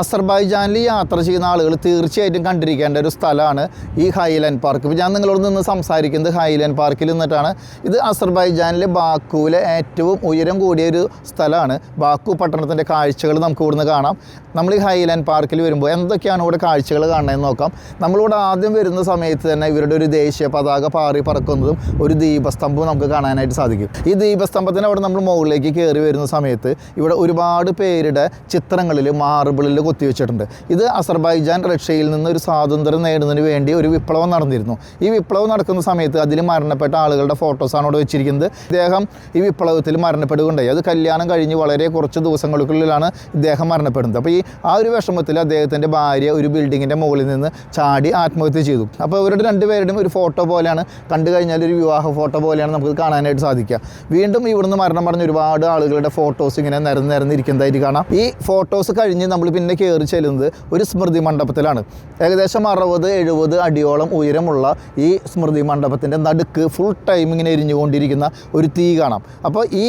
അസർബൈജാനിൽ യാത്ര ചെയ്യുന്ന ആളുകൾ തീർച്ചയായിട്ടും കണ്ടിരിക്കേണ്ട ഒരു സ്ഥലമാണ് ഈ ഹൈലാൻഡ് പാർക്ക്. ഇപ്പോൾ ഞാൻ നിങ്ങളോട് നിന്ന് സംസാരിക്കുന്നത് ഹൈലാൻഡ് പാർക്കിൽ നിന്നിട്ടാണ്. ഇത് അസർബൈജാനിലെ ബാക്കുവിലെ ഏറ്റവും ഉയരം കൂടിയ ഒരു സ്ഥലമാണ്. ബാക്കു പട്ടണത്തിന്റെ കാഴ്ചകൾ നമുക്ക് ഇവിടുന്ന് കാണാം. നമ്മൾ ഈ ഹൈലാൻഡ് പാർക്കിൽ വരുമ്പോൾ എന്തൊക്കെയാണ് ഇവിടെ കാഴ്ചകൾ കാണുന്നതെന്ന് നോക്കാം. നമ്മളിവിടെ ആദ്യം വരുന്ന സമയത്ത് തന്നെ ഇവരുടെ ഒരു ദേശീയ പതാക പാറി പറക്കുന്നതും ഒരു ദീപസ്തംഭവും നമുക്ക് കാണാനായിട്ട് സാധിക്കും. ഈ ദീപസ്തംഭത്തിന് അവിടെ നമ്മൾ മുകളിലേക്ക് കയറി വരുന്ന സമയത്ത് ഇവിടെ ഒരുപാട് പേരുടെ ചിത്രങ്ങളിൽ മാർബിളിൽ കൊത്തിവെച്ചിട്ടുണ്ട്. ഇത് അസർബൈജാൻ റഷ്യയിൽ നിന്ന് ഒരു സ്വാതന്ത്ര്യം നേടുന്നതിന് വേണ്ടി ഒരു വിപ്ലവം നടന്നിരുന്നു. ഈ വിപ്ലവം നടക്കുന്ന സമയത്ത് അതിൽ മരണപ്പെട്ട ആളുകളുടെ ഫോട്ടോസാണ് അവിടെ വെച്ചിരിക്കുന്നത്. ഇദ്ദേഹം ഈ വിപ്ലവത്തിൽ മരണപ്പെടുകയുണ്ടായി. അത് കല്യാണം കഴിഞ്ഞ് വളരെ കുറച്ച് ദിവസങ്ങൾക്കുള്ളിലാണ് ഇദ്ദേഹം മരണപ്പെടുന്നത്. അപ്പോൾ ഈ ആ ഒരു വിഷമത്തിൽ അദ്ദേഹത്തിന്റെ ഭാര്യ ഒരു ബിൽഡിങ്ങിന്റെ മുകളിൽ നിന്ന് ചാടി ആത്മഹത്യ ചെയ്തു. അപ്പോൾ ഇവരുടെ രണ്ടുപേരുടെയും ഒരു ഫോട്ടോ പോലെയാണ്. കണ്ടു കഴിഞ്ഞാൽ ഒരു വിവാഹ ഫോട്ടോ പോലെയാണ് നമുക്ക് കാണാനായിട്ട് സാധിക്കുക. വീണ്ടും ഇവിടുന്ന് മരണം പറഞ്ഞ ഒരുപാട് ആളുകളുടെ ഫോട്ടോസ് ഇങ്ങനെ നിരന്ന് നിരന്നിരിക്കുന്നതായിട്ട് കാണാം. ഈ ഫോട്ടോസ് കഴിഞ്ഞ് നമ്മൾ പിന്നെ കയറി ചെല്ലുന്നത് ഒരു സ്മൃതി മണ്ഡപത്തിലാണ്. ഏകദേശം അറുപത് എഴുപത് അടിയോളം ഉയരമുള്ള ഈ സ്മൃതി മണ്ഡപത്തിന്റെ നടുക്ക് ഫുൾ ടൈം ഇങ്ങനെ എരിഞ്ഞുകൊണ്ടിരിക്കുന്ന ഒരു തീ കാണാം. അപ്പോൾ ഈ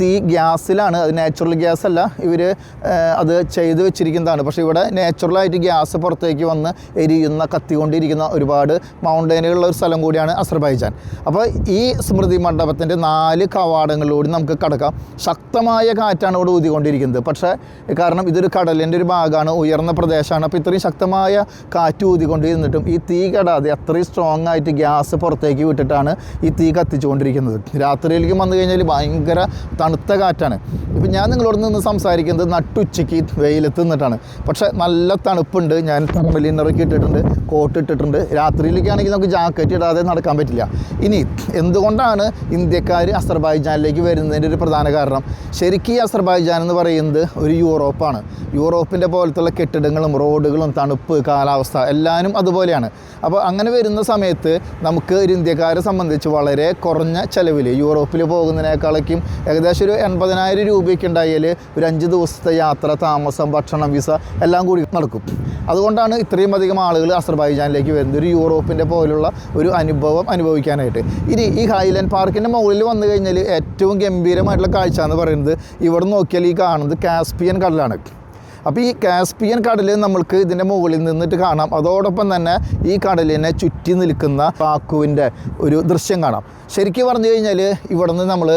തീ ഗ്യാസിലാണ് അത് നാച്ചുറൽ ഗ്യാസ് അല്ല ഇവർ അത് ചെയ്തു വെച്ചിരിക്കുന്നതാണ്. പക്ഷേ ഇവിടെ നാച്ചുറലായിട്ട് ഗ്യാസ് പുറത്തേക്ക് വന്ന് എരിയുന്ന കത്തിക്കൊണ്ടിരിക്കുന്ന ഒരുപാട് മൗണ്ടൈനുകളുള്ള ഒരു സ്ഥലം കൂടിയാണ് അസർബൈജാൻ. അപ്പോൾ ഈ സ്മൃതി മണ്ഡപത്തിന്റെ നാല് കവാടങ്ങളിലൂടെ നമുക്ക് കടക്കാം. ശക്തമായ കാറ്റാണ് ഇവിടെ ഊതിക്കൊണ്ടിരിക്കുന്നത്. പക്ഷേ കാരണം ഇതൊരു കടലിന്റെ ഒരു ഭാഗമാണ് ഉയർന്ന പ്രദേശമാണ്. അപ്പോൾ ഇത്രയും ശക്തമായ കാറ്റ് ഊതിക്കൊണ്ടിരുന്നിട്ടും ഈ തീ കെടാതെ അത്രയും സ്ട്രോങ് ആയിട്ട് ഗ്യാസ് പുറത്തേക്ക് വിട്ടിട്ടാണ് ഈ തീ കത്തിച്ചുകൊണ്ടിരിക്കുന്നത്. രാത്രിയിലേക്ക് വന്നു കഴിഞ്ഞാൽ ഭയങ്കര തണുത്ത കാറ്റാണ്. ഇപ്പം ഞാൻ നിങ്ങളോട് നിന്ന് സംസാരിക്കുന്നത് നട്ടുച്ചയ്ക്ക് വെയിലത്ത് നിന്നിട്ടാണ്. പക്ഷേ നല്ല തണുപ്പുണ്ട്. ഞാൻ തെർമൽ ഇട്ടിട്ടുണ്ട് കോട്ട് ഇട്ടിട്ടുണ്ട്. രാത്രിയിലേക്കാണെങ്കിൽ നമുക്ക് ജാക്കറ്റ് ഇടാതെ നടക്കാൻ പറ്റില്ല. ഇനി എന്തുകൊണ്ടാണ് ഇന്ത്യക്കാർ അസർബൈജാനിലേക്ക് വരുന്നതിന്റെ ഒരു പ്രധാന കാരണം? ശരിക്കും ഈ അസർബൈജാൻ എന്ന് പറയുന്നത് ഒരു യൂറോപ്പാണ്. യൂറോപ്പിന്റെ പോലത്തുള്ള കെട്ടിടങ്ങളും റോഡുകളും തണുപ്പ് കാലാവസ്ഥ എല്ലാവരും അതുപോലെയാണ്. അപ്പോൾ അങ്ങനെ വരുന്ന സമയത്ത് നമുക്ക് ഒരു ഇന്ത്യക്കാരെ സംബന്ധിച്ച് വളരെ കുറഞ്ഞ ചിലവിൽ യൂറോപ്പിൽ പോകുന്നതിനേക്കാളേക്കും ഏകദേശം ഒരു എൺപതിനായിരം രൂപയൊക്കെ ഉണ്ടായാൽ ഒരു അഞ്ച് ദിവസത്തെ യാത്ര താമസം ഭക്ഷണം വിസ എല്ലാം കൂടി നടക്കും. അതുകൊണ്ടാണ് ഇത്രയും അധികം ആളുകൾ അസർബൈജാനിലേക്ക് വരുന്നത്. ഒരു യൂറോപ്പിന്റെ പോലുള്ള ഒരു അനുഭവം അനുഭവിക്കാനായിട്ട്. ഇനി ഈ ഹൈലൻഡ് പാർക്കിന്റെ മുകളിൽ വന്നു കഴിഞ്ഞാൽ ഏറ്റവും ഗംഭീരമായിട്ടുള്ള കാഴ്ച എന്ന് പറയുന്നത് ഇവിടെ നോക്കിയാൽ ഈ കാണുന്നത് കാസ്പിയൻ കടലാണ്. അപ്പോൾ ഈ കാസ്പിയൻ കടൽ നമ്മൾക്ക് ഇതിന്റെ മുകളിൽ നിന്നിട്ട് കാണാം. അതോടൊപ്പം തന്നെ ഈ കടലിനെ ചുറ്റി നിൽക്കുന്ന പാക്കുവിന്റെ ഒരു ദൃശ്യം കാണാം. ശരിക്കും പറഞ്ഞു കഴിഞ്ഞാൽ ഇവിടെ നിന്ന് നമ്മൾ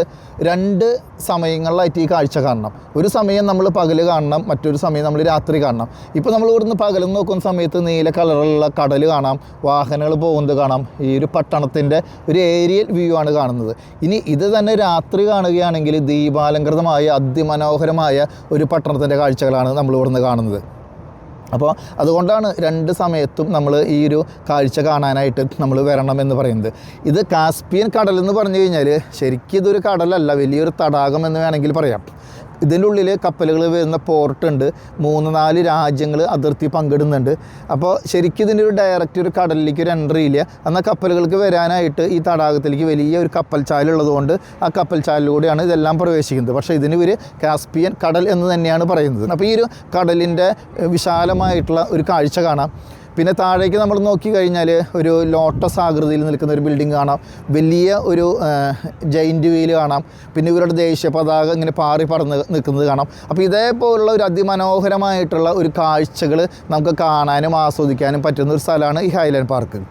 രണ്ട് സമയങ്ങളിലായിട്ട് ഈ കാഴ്ച കാണണം. ഒരു സമയം നമ്മൾ പകൽ കാണണം മറ്റൊരു സമയം നമ്മൾ രാത്രി കാണണം. ഇപ്പോൾ നമ്മൾ ഇവിടുന്ന് പകൽ നോക്കുന്ന സമയത്ത് നീല കളറുള്ള കടൽ കാണാം വാഹനങ്ങൾ പോകുന്നത് കാണാം. ഈ ഒരു പട്ടണത്തിന്റെ ഒരു ഏരിയൽ വ്യൂ ആണ് കാണുന്നത്. ഇനി ഇത് തന്നെ രാത്രി കാണുകയാണെങ്കിൽ ദീപാലംകൃതമായ അതിമനോഹരമായ ഒരു പട്ടണത്തിന്റെ കാഴ്ചകളാണ് നമ്മൾ ഇവിടുന്ന് കാണുന്നത്. അപ്പോൾ അതുകൊണ്ടാണ് രണ്ട് സമയത്തും നമ്മൾ ഈ ഒരു കാഴ്ച കാണാനായിട്ട് നമ്മൾ വരണമെന്ന് പറയുന്നത്. ഇത് കാസ്പിയൻ കടൽ എന്ന് പറഞ്ഞു കഴിഞ്ഞാൽ ശരിക്കും ഇതൊരു കടലല്ല വലിയൊരു തടാകം എന്ന് വേണമെങ്കിൽ പറയാം. ഇതിന്റെ ഉള്ളിൽ കപ്പലുകൾ വരുന്ന പോർട്ട് ഉണ്ട്. മൂന്ന് നാല് രാജ്യങ്ങൾ അതിർത്തി പങ്കിടുന്നുണ്ട്. അപ്പോൾ ശരിക്കും ഇതിന്റെ ഒരു ഡയറക്റ്റ് ഒരു കടലിലേക്ക് ഒരു എൻട്രി ഇല്ല. എന്നാൽ കപ്പലുകൾക്ക് വരാനായിട്ട് ഈ തടാകത്തിലേക്ക് വലിയ ഒരു കപ്പൽ ചാലുള്ളതുകൊണ്ട് ആ കപ്പൽ ചാലിലൂടെയാണ് ഇതെല്ലാം പ്രവേശിക്കുന്നത്. പക്ഷേ ഇതിന് ഇവർ കാസ്പിയൻ കടൽ എന്ന് തന്നെയാണ് പറയുന്നത്. അപ്പോൾ ഈ ഒരു കടലിന്റെ വിശാലമായിട്ടുള്ള ഒരു കാഴ്ച കാണാം. പിന്നെ താഴേക്ക് നമ്മൾ നോക്കി കഴിഞ്ഞാൽ ഒരു ലോട്ടസ് ആകൃതിയിൽ നിൽക്കുന്ന ഒരു ബിൽഡിംഗ് കാണാം. വലിയ ഒരു ജയിന്റ് വീൽ കാണാം. പിന്നെ ഇവരുടെ ദേശീയ പതാക ഇങ്ങനെ പാറി പറന്ന് നിൽക്കുന്നത് കാണാം. അപ്പോൾ ഇതേപോലുള്ള ഒരു അതിമനോഹരമായിട്ടുള്ള ഒരു കാഴ്ചകൾ നമുക്ക് കാണാനും ആസ്വദിക്കാനും പറ്റുന്ന ഒരു സ്ഥലമാണ് ഈ ഹൈലാൻഡ് പാർക്ക്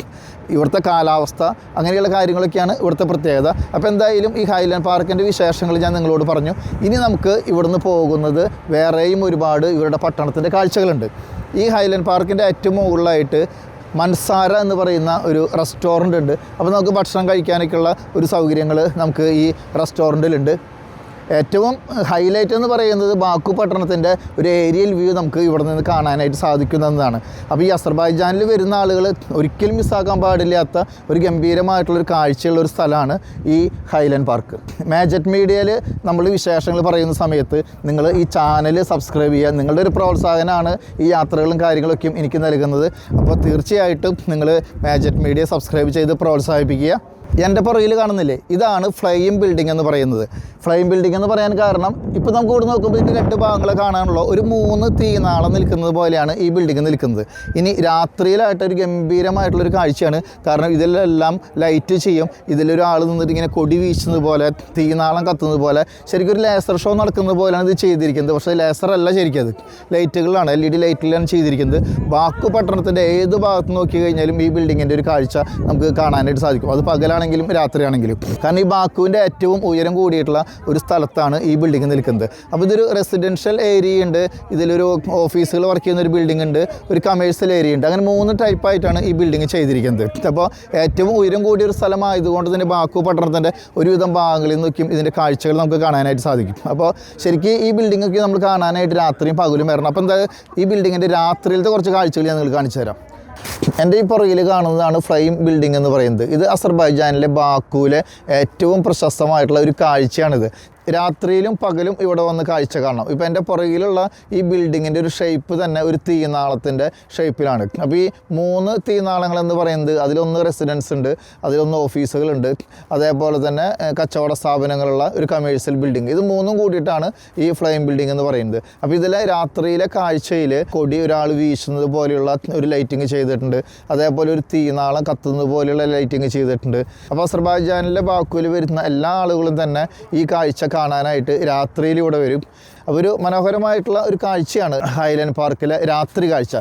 ഇവിടുത്തെ കാലാവസ്ഥ അങ്ങനെയുള്ള കാര്യങ്ങളൊക്കെയാണ് ഇവിടുത്തെ പ്രത്യേകത. അപ്പോൾ എന്തായാലും ഈ ഹൈലാൻഡ് പാർക്കിന്റെ വിശേഷങ്ങൾ ഞാൻ നിങ്ങളോട് പറഞ്ഞു. ഇനി നമുക്ക് ഇവിടുന്ന് പോകുന്നത് വേറെയും ഒരുപാട് ഇവരുടെ പട്ടണത്തിന്റെ കാഴ്ചകളുണ്ട്. ഈ ഹൈലൻഡ് പാർക്കിന്റെ ഏറ്റവും മുകളിലായിട്ട് മൻസാര എന്ന് പറയുന്ന ഒരു റെസ്റ്റോറന്റ് ഉണ്ട്. അപ്പോൾ നമുക്ക് ഭക്ഷണം കഴിക്കാനൊക്കെയുള്ള ഒരു സൗകര്യങ്ങൾ നമുക്ക് ഈ റെസ്റ്റോറന്റിലുണ്ട്. ഏറ്റവും ഹൈലൈറ്റ് എന്ന് പറയുന്നത് ബാക്കു പട്ടണത്തിന്റെ ഒരു ഏരിയൽ വ്യൂ നമുക്ക് ഇവിടെ നിന്ന് കാണാനായിട്ട് സാധിക്കുന്നതാണ് അപ്പോൾ ഈ അസർബൈജാനിൽ വരുന്ന ആളുകൾ ഒരിക്കലും മിസ്സാക്കാൻ പാടില്ലാത്ത ഒരു ഗംഭീരമായിട്ടുള്ളൊരു കാഴ്ചയുള്ള ഒരു സ്ഥലമാണ് ഈ ഹൈലൻഡ് പാർക്ക് മാജറ്റ് മീഡിയയിൽ നമ്മൾ വിശേഷങ്ങൾ പറയുന്ന സമയത്ത് നിങ്ങൾ ഈ ചാനൽ സബ്സ്ക്രൈബ് ചെയ്യുക. നിങ്ങളുടെ ഒരു പ്രോത്സാഹനമാണ് ഈ യാത്രകളും കാര്യങ്ങളൊക്കെയും എനിക്ക് നൽകുന്നത്. അപ്പോൾ തീർച്ചയായിട്ടും നിങ്ങൾ മാജറ്റ് മീഡിയ സബ്സ്ക്രൈബ് ചെയ്ത് പ്രോത്സാഹിപ്പിക്കുക. എന്റെ പുറകിൽ കാണുന്നില്ലേ? ഇതാണ് ഫ്ലൈയിങ് ബിൽഡിംഗ് എന്ന് പറയുന്നത്. ഫ്ലൈം ബിൽഡിംഗ് എന്ന് പറയാൻ കാരണം ഇപ്പോൾ നമുക്ക് ഇവിടെ നോക്കുമ്പോൾ ഇതിന്റെ രണ്ട് ഭാഗങ്ങൾ കാണാനുള്ള. ഒരു മൂന്ന് തീനാളം നിൽക്കുന്നത് പോലെയാണ് ഈ ബിൽഡിംഗ് നിൽക്കുന്നത്. ഇനി രാത്രിയിലായിട്ട് ഒരു ഗംഭീരമായിട്ടുള്ളൊരു കാഴ്ചയാണ്. കാരണം ഇതിലെല്ലാം ലൈറ്റ് ചെയ്യും. ഇതിലൊരാൾ നിന്നിട്ട് ഇങ്ങനെ കൊടി വീശുന്നത് പോലെ തീനാളം കത്തുന്നത് പോലെ ശരിക്കും ഒരു ലേസർ ഷോ നടക്കുന്നത് പോലെയാണ് ഇത് ചെയ്തിരിക്കുന്നത്. പക്ഷേ ലേസർ അല്ല ശരിക്കും അത് ലൈറ്റുകളാണ് എൽ ഇ ഡി ലൈറ്റിലാണ് ചെയ്തിരിക്കുന്നത്. ബാക്കു പട്ടണത്തിന്റെ ഏത് ഭാഗത്ത് നോക്കി കഴിഞ്ഞാലും ഈ ബിൽഡിങ്ങിന്റെ ഒരു കാഴ്ച നമുക്ക് കാണാനായിട്ട് സാധിക്കും. അത് പകലാണെങ്കിലും രാത്രിയാണെങ്കിലും. കാരണം ഈ ബാക്കുവിന്റെ ഏറ്റവും ഉയരം കൂടിയിട്ടുള്ള ഒരു സ്ഥലത്താണ് ഈ ബിൽഡിംഗ് നിൽക്കുന്നത്. അപ്പോൾ ഇതൊരു റെസിഡൻഷ്യൽ ഏരിയ ഉണ്ട്. ഇതിലൊരു ഓഫീസുകൾ വർക്ക് ചെയ്യുന്ന ഒരു ബിൽഡിംഗ് ഉണ്ട്. ഒരു കമേഴ്സ്യൽ ഏരിയ ഉണ്ട്. അങ്ങനെ മൂന്ന് ടൈപ്പായിട്ടാണ് ഈ ബിൽഡിംഗ് ചെയ്തിരിക്കുന്നത്. അപ്പോൾ ഏറ്റവും ഉയരം കൂടിയ ഒരു സ്ഥലമായതുകൊണ്ട് തന്നെ ബാക്കു പട്ടണത്തിന്റെ ഒരുവിധം ഭാഗങ്ങളിൽ നിന്നൊക്കെയും ഇതിന്റെ കാഴ്ചകൾ നമുക്ക് കാണാനായിട്ട് സാധിക്കും. അപ്പോൾ ശരിക്കും ഈ ബിൽഡിംഗ് നമ്മൾ കാണാനായിട്ട് രാത്രിയും പകലും വരണം. അപ്പോൾ എന്താ ഈ ബിൽഡിങ്ങിന്റെ രാത്രിയിലത്തെ കുറച്ച് കാഴ്ചകൾ ഞാൻ നിങ്ങൾ കാണിച്ചു തരാം. എന്റെ ഈ പുറകിൽ കാണുന്നതാണ് ഫ്ലൈം ബിൽഡിംഗ് എന്ന് പറയുന്നത്. ഇത് അസർബൈജാനിലെ ബാക്കുവിലെ ഏറ്റവും പ്രശസ്തമായിട്ടുള്ള ഒരു കാഴ്ചയാണിത്. രാത്രിയിലും പകലും ഇവിടെ വന്ന് കാഴ്ച കാണണം. ഇപ്പോൾ എന്റെ പുറകിലുള്ള ഈ ബിൽഡിങ്ങിന്റെ ഒരു ഷേപ്പ് തന്നെ ഒരു തീനാളത്തിന്റെ ഷേപ്പിലാണ് അപ്പോൾ ഈ മൂന്ന് തീനാളങ്ങൾ എന്ന് പറയുന്നത് അതിലൊന്ന് റെസിഡൻസ് ഉണ്ട് അതിലൊന്ന് ഓഫീസുകളുണ്ട് അതേപോലെ തന്നെ കച്ചവട സ്ഥാപനങ്ങളുള്ള ഒരു കമേഴ്സ്യൽ ബിൽഡിംഗ് ഇത് മൂന്നും കൂടിയിട്ടാണ് ഈ ഫ്ലെയിം ബിൽഡിംഗ് എന്ന് പറയുന്നത്. അപ്പോൾ ഇതിലെ രാത്രിയിലെ കാഴ്ചയിൽ കൊടി ഒരാൾ വീശുന്നത് പോലെയുള്ള ഒരു ലൈറ്റിംഗ് ചെയ്തിട്ടുണ്ട്. അതേപോലെ ഒരു തീനാളം കത്തുന്നത് പോലെയുള്ള ലൈറ്റിംഗ് ചെയ്തിട്ടുണ്ട്. അപ്പോൾ അസർബാജാനിലെ ബാക്കുവിൽ വരുന്ന എല്ലാ ആളുകളും തന്നെ ഈ കാഴ്ച കാണാനായിട്ട് രാത്രിയിലൂടെ വരും. അപ്പോൾ ഒരു മനോഹരമായിട്ടുള്ള ഒരു കാഴ്ചയാണ് ഹൈലൻഡ് പാർക്കിലെ രാത്രി കാഴ്ച.